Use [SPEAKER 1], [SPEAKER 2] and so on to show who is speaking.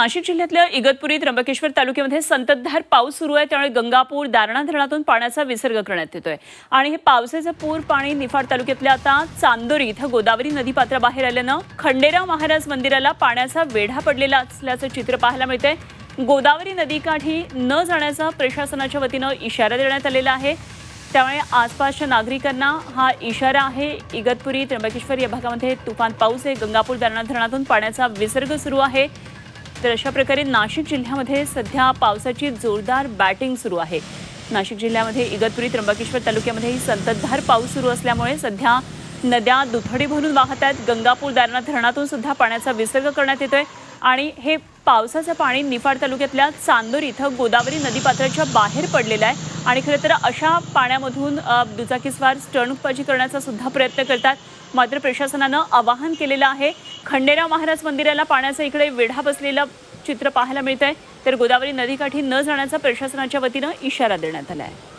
[SPEAKER 1] नाशिक जिल्ह्यातल्या इगतपुरी त्र्यंबकेश्वर तालुक्यामध्ये संततधार पाऊस सुरू आहे. त्यामुळे गंगापूर दारणा धरणातून पाण्याचा विसर्ग करण्यात येतोय. आणि हे पावसाचं पूर पाणी निफाड तालुक्यातल्या आता चांदोरी इथं गोदावरी नदीपात्राबाहेर आल्यानं खंडेराव महाराज मंदिराला पाण्याचा वेढा पडलेला असल्याचं चित्र पाहायला मिळतंय. गोदावरी नदीकाठी न जाण्याचा प्रशासनाच्या वतीनं इशारा देण्यात आलेला आहे. त्यामुळे आसपासच्या नागरिकांना हा इशारा आहे. इगतपुरी त्र्यंबकेश्वर या भागामध्ये तुफान पाऊस आहे. गंगापूर दारणा धरणातून पाण्याचा विसर्ग सुरू आहे. तर अशा प्रकारे नाशिक जिल्ह्यामध्ये सध्या पावसाची जोरदार बॅटिंग सुरू आहे. नाशिक जिल्ह्यामध्ये इगतपुरी त्र्यंबकेश्वर तालुक्यामध्येही संततधार पाऊस सुरू असल्यामुळे सध्या नद्या दुथडी भरून वाहत आहेत. गंगापूर दारणा धरणातून सुद्धा पाण्याचा विसर्ग करण्यात येतोय. आणि हे पावसाचं पाणी निफाड तालुक्यातल्या चांदोर इथं गोदावरी नदीपात्राच्या बाहेर पडलेलं आहे. आणि खरं तर अशा पाण्यामधून दुचाकीस्वार स्टणबाजी करण्याचा सुद्धा प्रयत्न करतात. मात्र प्रशासनानं आवाहन केलेलं आहे खंडेराव महाराज मंदिराला पाण्याचा इकडे वेढा बसलेलं चित्र पाहायला मिळत आहे तर गोदावरी नदीकाठी न जाण्याचा प्रशासनाच्या वतीनं इशारा देण्यात आला आहे